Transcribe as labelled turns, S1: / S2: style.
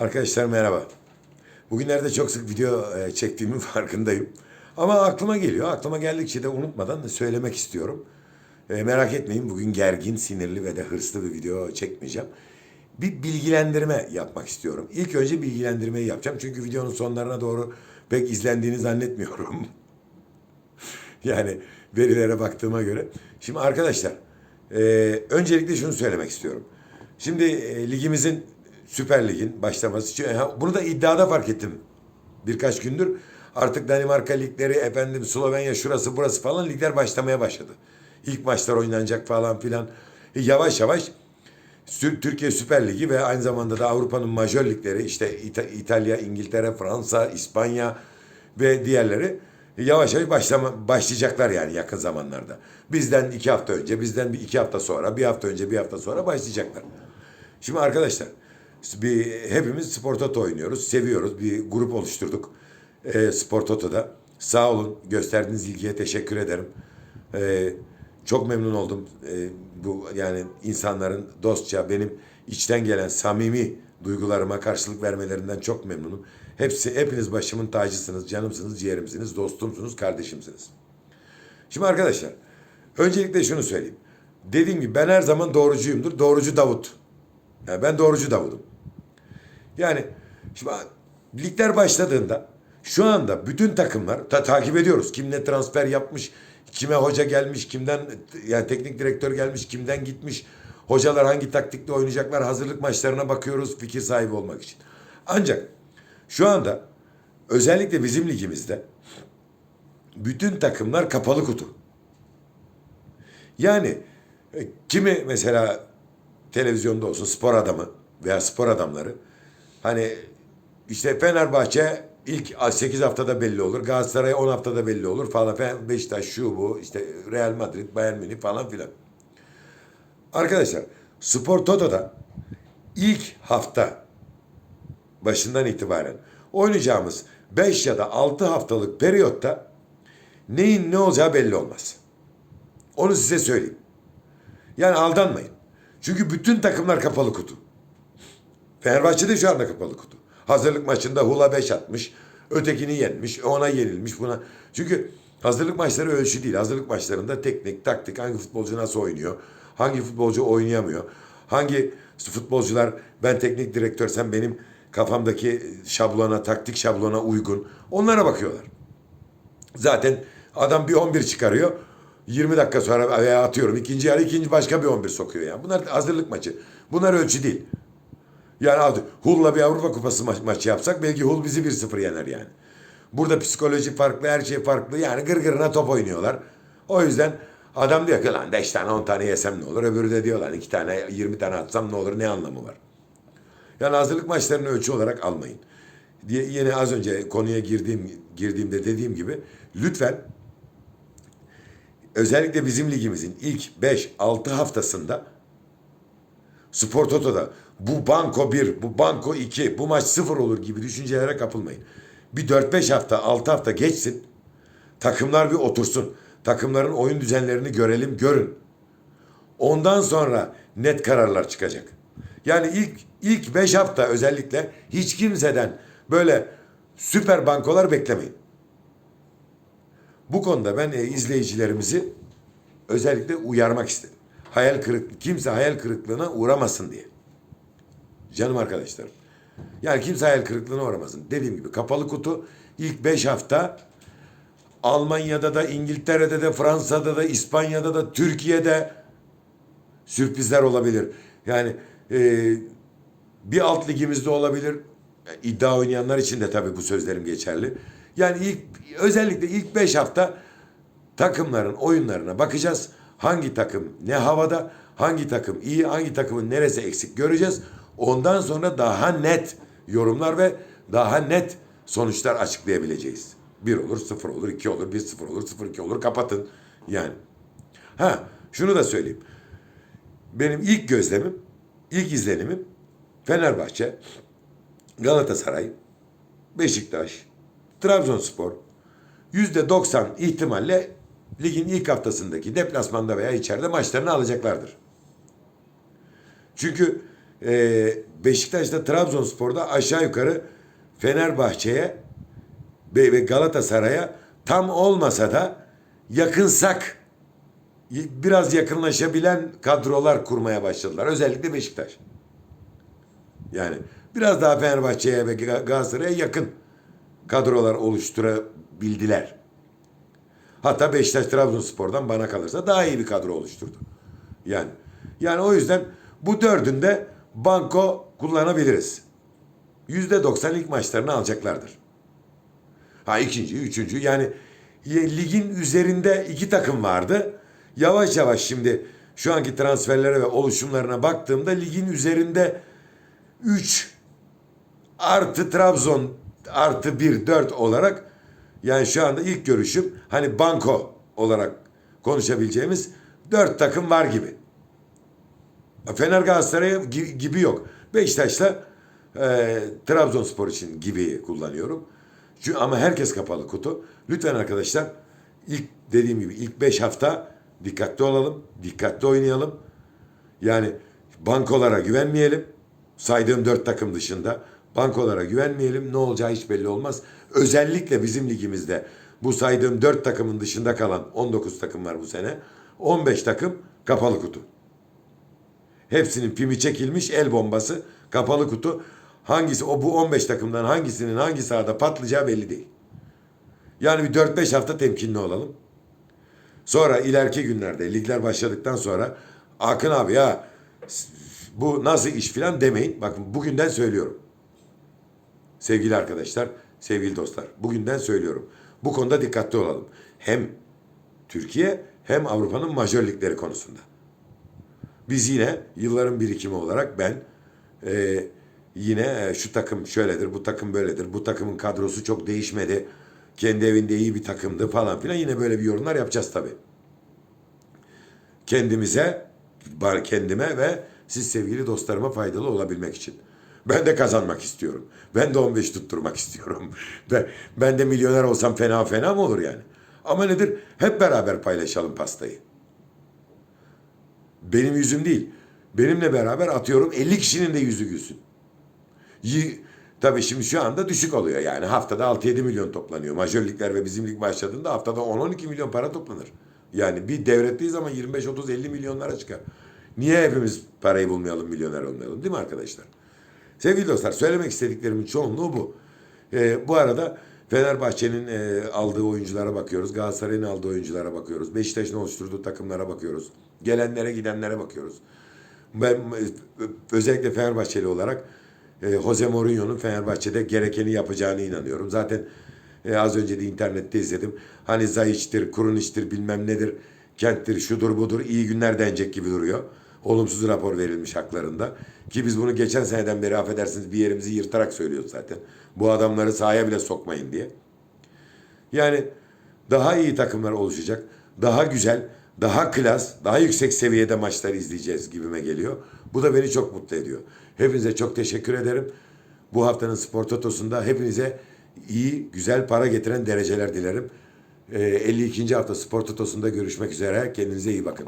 S1: Arkadaşlar merhaba. Bugünlerde çok sık video e, çektiğimin farkındayım. Ama aklıma geliyor. Aklıma geldikçe de unutmadan da söylemek istiyorum. E, merak etmeyin bugün gergin, sinirli ve de hırslı bir video çekmeyeceğim. Bir bilgilendirme yapmak istiyorum. İlk önce bilgilendirmeyi yapacağım. Çünkü videonun sonlarına doğru pek izlendiğini zannetmiyorum. yani verilere baktığıma göre. Şimdi arkadaşlar e, öncelikle şunu söylemek istiyorum. Şimdi e, ligimizin Süper Lig'in başlaması için bunu da iddiada fark ettim birkaç gündür. Artık Danimarka ligleri efendim Slovenya şurası burası falan ligler başlamaya başladı. İlk maçlar oynanacak falan filan. E, yavaş yavaş Türkiye Süper Ligi ve aynı zamanda da Avrupa'nın majör ligleri işte İta- İtalya, İngiltere, Fransa, İspanya ve diğerleri yavaş yavaş başlama, başlayacaklar yani yakın zamanlarda. Bizden iki hafta önce, bizden bir iki hafta sonra, bir hafta önce, bir hafta sonra başlayacaklar. Şimdi arkadaşlar bir hepimiz Spor Toto oynuyoruz, seviyoruz. Bir grup oluşturduk e, Spor Toto'da. Sağ olun, gösterdiğiniz ilgiye teşekkür ederim. E, çok memnun oldum. E, bu yani insanların dostça benim içten gelen samimi duygularıma karşılık vermelerinden çok memnunum. Hepsi hepiniz başımın tacısınız, canımsınız, ciğerimsiniz, dostumsunuz, kardeşimsiniz. Şimdi arkadaşlar, öncelikle şunu söyleyeyim. Dediğim gibi ben her zaman doğrucuyumdur. Doğrucu Davut. Yani ben doğrucu Davud'um. Yani şimdi ligler başladığında şu anda bütün takımlar ta- takip ediyoruz. Kim ne transfer yapmış, kime hoca gelmiş, kimden yani teknik direktör gelmiş, kimden gitmiş. Hocalar hangi taktikle oynayacaklar hazırlık maçlarına bakıyoruz fikir sahibi olmak için. Ancak şu anda özellikle bizim ligimizde bütün takımlar kapalı kutu. Yani e, kimi mesela televizyonda olsun spor adamı veya spor adamları hani işte Fenerbahçe ilk 8 haftada belli olur. Galatasaray 10 haftada belli olur falan. Beşiktaş şu bu işte Real Madrid, Bayern Münih falan filan. Arkadaşlar Spor Toto'da ilk hafta başından itibaren oynayacağımız 5 ya da 6 haftalık periyotta neyin ne olacağı belli olmaz. Onu size söyleyeyim. Yani aldanmayın. Çünkü bütün takımlar kapalı kutu. Fenerbahçe de şu anda kapalı kutu. Hazırlık maçında Hula 5 atmış. Ötekini yenmiş. Ona yenilmiş buna. Çünkü hazırlık maçları ölçü değil. Hazırlık maçlarında teknik, taktik, hangi futbolcu nasıl oynuyor? Hangi futbolcu oynayamıyor? Hangi futbolcular ben teknik direktörsem benim kafamdaki şablona, taktik şablona uygun. Onlara bakıyorlar. Zaten adam bir 11 çıkarıyor. 20 dakika sonra veya atıyorum ikinci yarı ikinci başka bir 11 sokuyor yani. Bunlar hazırlık maçı. Bunlar ölçü değil. Yani Hull'la bir Avrupa Kupası ma- maçı yapsak belki Hull bizi 1-0 yener yani. Burada psikoloji farklı, her şey farklı. Yani gırgırına top oynuyorlar. O yüzden adam diyor ki lan 5 tane 10 tane yesem ne olur? Öbürü de diyor lan 2 tane 20 tane atsam ne olur? Ne anlamı var? Yani hazırlık maçlarını ölçü olarak almayın. Diye yine az önce konuya girdiğim girdiğimde dediğim gibi lütfen özellikle bizim ligimizin ilk 5-6 haftasında Spor Toto'da bu banko 1, bu banko 2, bu maç 0 olur gibi düşüncelere kapılmayın. Bir 4-5 hafta, 6 hafta geçsin. Takımlar bir otursun. Takımların oyun düzenlerini görelim, görün. Ondan sonra net kararlar çıkacak. Yani ilk ilk 5 hafta özellikle hiç kimseden böyle süper bankolar beklemeyin. Bu konuda ben e, izleyicilerimizi özellikle uyarmak istedim. Hayal kırıklığı, kimse hayal kırıklığına uğramasın diye. Canım arkadaşlarım. Yani kimse hayal kırıklığına uğramasın. Dediğim gibi kapalı kutu ilk 5 hafta Almanya'da da, İngiltere'de de, Fransa'da da, İspanya'da da, Türkiye'de sürprizler olabilir. Yani e, bir alt ligimizde olabilir. E, İddia oynayanlar için de tabii bu sözlerim geçerli. Yani ilk özellikle ilk 5 hafta takımların oyunlarına bakacağız. Hangi takım ne havada, hangi takım iyi, hangi takımın neresi eksik göreceğiz. Ondan sonra daha net yorumlar ve daha net sonuçlar açıklayabileceğiz. Bir olur, sıfır olur, iki olur, bir sıfır olur, sıfır iki olur. Kapatın yani. Ha, şunu da söyleyeyim. Benim ilk gözlemim, ilk izlenimim Fenerbahçe, Galatasaray, Beşiktaş, Trabzonspor yüzde 90 ihtimalle ligin ilk haftasındaki deplasmanda veya içeride maçlarını alacaklardır. Çünkü e, Beşiktaş'ta Trabzonspor'da aşağı yukarı Fenerbahçe'ye ve Galatasaray'a tam olmasa da yakınsak biraz yakınlaşabilen kadrolar kurmaya başladılar. Özellikle Beşiktaş. Yani biraz daha Fenerbahçe'ye ve Ga- Galatasaray'a yakın kadrolar oluşturabildiler. Hatta Beşiktaş Trabzonspor'dan bana kalırsa daha iyi bir kadro oluşturdu. Yani yani o yüzden bu dördünde banko kullanabiliriz. Yüzde doksan ilk maçlarını alacaklardır. Ha ikinci, üçüncü yani ligin üzerinde iki takım vardı. Yavaş yavaş şimdi şu anki transferlere ve oluşumlarına baktığımda ligin üzerinde 3 artı Trabzon artı 1 4 olarak yani şu anda ilk görüşüm hani banko olarak konuşabileceğimiz 4 takım var gibi. Fener Galatasaray'a gi- gibi yok. Beşiktaş'la e, Trabzonspor için gibi kullanıyorum. Çünkü, ama herkes kapalı kutu. Lütfen arkadaşlar ilk dediğim gibi ilk 5 hafta dikkatli olalım. Dikkatli oynayalım. Yani bankolara güvenmeyelim. Saydığım dört takım dışında bankolara güvenmeyelim. Ne olacağı hiç belli olmaz. Özellikle bizim ligimizde bu saydığım dört takımın dışında kalan 19 takım var bu sene. 15 takım kapalı kutu. Hepsinin pimi çekilmiş el bombası kapalı kutu. Hangisi o bu 15 takımdan hangisinin hangi sahada patlayacağı belli değil. Yani bir 4-5 hafta temkinli olalım. Sonra ileriki günlerde ligler başladıktan sonra Akın abi ya bu nasıl iş filan demeyin. Bakın bugünden söylüyorum. Sevgili arkadaşlar, sevgili dostlar. Bugünden söylüyorum. Bu konuda dikkatli olalım. Hem Türkiye hem Avrupa'nın majör ligleri konusunda. Biz yine yılların birikimi olarak ben e, yine e, şu takım şöyledir, bu takım böyledir, bu takımın kadrosu çok değişmedi, kendi evinde iyi bir takımdı falan filan yine böyle bir yorumlar yapacağız tabii. Kendimize, kendime ve siz sevgili dostlarıma faydalı olabilmek için. Ben de kazanmak istiyorum. Ben de 15 tutturmak istiyorum. Ben, ben de milyoner olsam fena fena mı olur yani? Ama nedir? Hep beraber paylaşalım pastayı. Benim yüzüm değil. Benimle beraber atıyorum 50 kişinin de yüzü gülsün. Y- Tabii şimdi şu anda düşük oluyor yani. Haftada 6-7 milyon toplanıyor. Majör ligler ve bizim lig başladığında haftada 10-12 milyon para toplanır. Yani bir devrettiği zaman 25-30-50 milyonlara çıkar. Niye hepimiz parayı bulmayalım, milyoner olmayalım değil mi arkadaşlar? Sevgili dostlar söylemek istediklerimin çoğunluğu bu. Ee, bu arada Fenerbahçe'nin e, aldığı oyunculara bakıyoruz. Galatasaray'ın aldığı oyunculara bakıyoruz. Beşiktaş'ın oluşturduğu takımlara bakıyoruz. Gelenlere gidenlere bakıyoruz. Ben e, özellikle Fenerbahçeli olarak e, Jose Mourinho'nun Fenerbahçe'de gerekeni yapacağını inanıyorum. Zaten e, az önce de internette izledim. Hani Zayiç'tir, Kuruniç'tir bilmem nedir, Kent'tir, şudur budur iyi günler denecek gibi duruyor. Olumsuz rapor verilmiş haklarında. Ki biz bunu geçen seneden beri affedersiniz bir yerimizi yırtarak söylüyoruz zaten. Bu adamları sahaya bile sokmayın diye. Yani daha iyi takımlar oluşacak. Daha güzel, daha klas, daha yüksek seviyede maçlar izleyeceğiz gibime geliyor. Bu da beni çok mutlu ediyor. Hepinize çok teşekkür ederim. Bu haftanın Spor Totosu'nda hepinize iyi, güzel para getiren dereceler dilerim. Ee, 52. hafta Spor Totosu'nda görüşmek üzere. Kendinize iyi bakın.